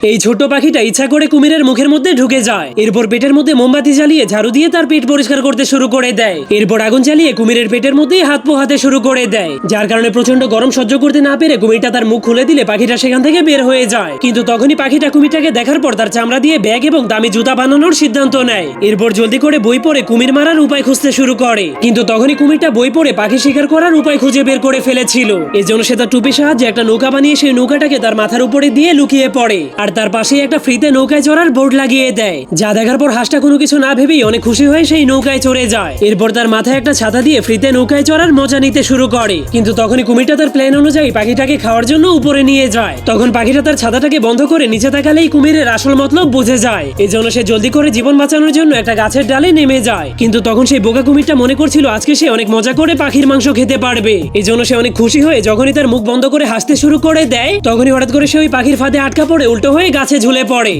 এই ছোট পাখিটা ইচ্ছা করে কুমিরের মুখের মধ্যে ঢুকে যায়। এরপর পেটের মধ্যে মোমবাতি জ্বালিয়ে ঝাড়ু দিয়ে তার পেট পরিষ্কার করতে শুরু করে দেয়। এরপর আগুন জ্বালিয়ে কুমিরের পেটের মধ্যেই হাত পোহাতে শুরু করে দেয়। যার কারণে প্রচণ্ড গরম সহ্য করতে না পেরে কুমিরটা তার মুখ খুলে দিলে পাখিটা সেখান থেকে বের হয়ে যায়। কিন্তু তখনই পাখিটা কুমিরটাকে দেখার পর তার চামড়া দিয়ে ব্যাগ এবং দামি জুতা বানানোর সিদ্ধান্ত নেয়। এরপর জলদি করে বই পড়ে কুমির মারার উপায় খুঁজতে শুরু করে। কিন্তু তখনই কুমিরটা বই পড়ে পাখি শিকার করার উপায় খুঁজে বের করে ফেলেছিল। এই জন্য সে তার টুপির সাহায্যে একটা নৌকা বানিয়ে সেই নৌকাটাকে তার মাথার উপরে দিয়ে লুকিয়ে পড়ে। আর তার পাশেই একটা ফ্রিতে নৌকায় চড়ার বোর্ড লাগিয়ে দেয়। যা দেখার পর হাঁসটা কোনো কিছু না ভেবেই অনেক খুশি হয়ে সেই নৌকায় চড়ে যায়। এরপর তার মাথায় একটা ছাতা দিয়ে ফ্রিতে নৌকায় চড়ার মজা নিতে শুরু করে। কিন্তু তখনই কুমিরটা তার প্ল্যান অনুযায়ী পাখিটাকে খাওয়ার জন্য উপরে নিয়ে যায়। তখন পাখিটা তার ছাতাটাকে বন্ধ করে নিচে তাকালেই কুমিরের আসল মতলব বুঝে যায়। এই জন্য সে জলদি করে জীবন বাঁচানোর জন্য একটা গাছের ডালে নেমে যায়। কিন্তু তখন সেই বোকা কুমিরটা মনে করছিল, আজকে সে অনেক মজা করে পাখির মাংস খেতে পারবে। এই জন্য সে অনেক খুশি হয়ে যখনই তার মুখ বন্ধ করে হাসতে শুরু করে দেয়, তখনই হঠাৎ করে সে ওই পাখির ফাঁদে আটকা পড়ে, উল্টো হয়ে গাছে ঝুলে পড়ে।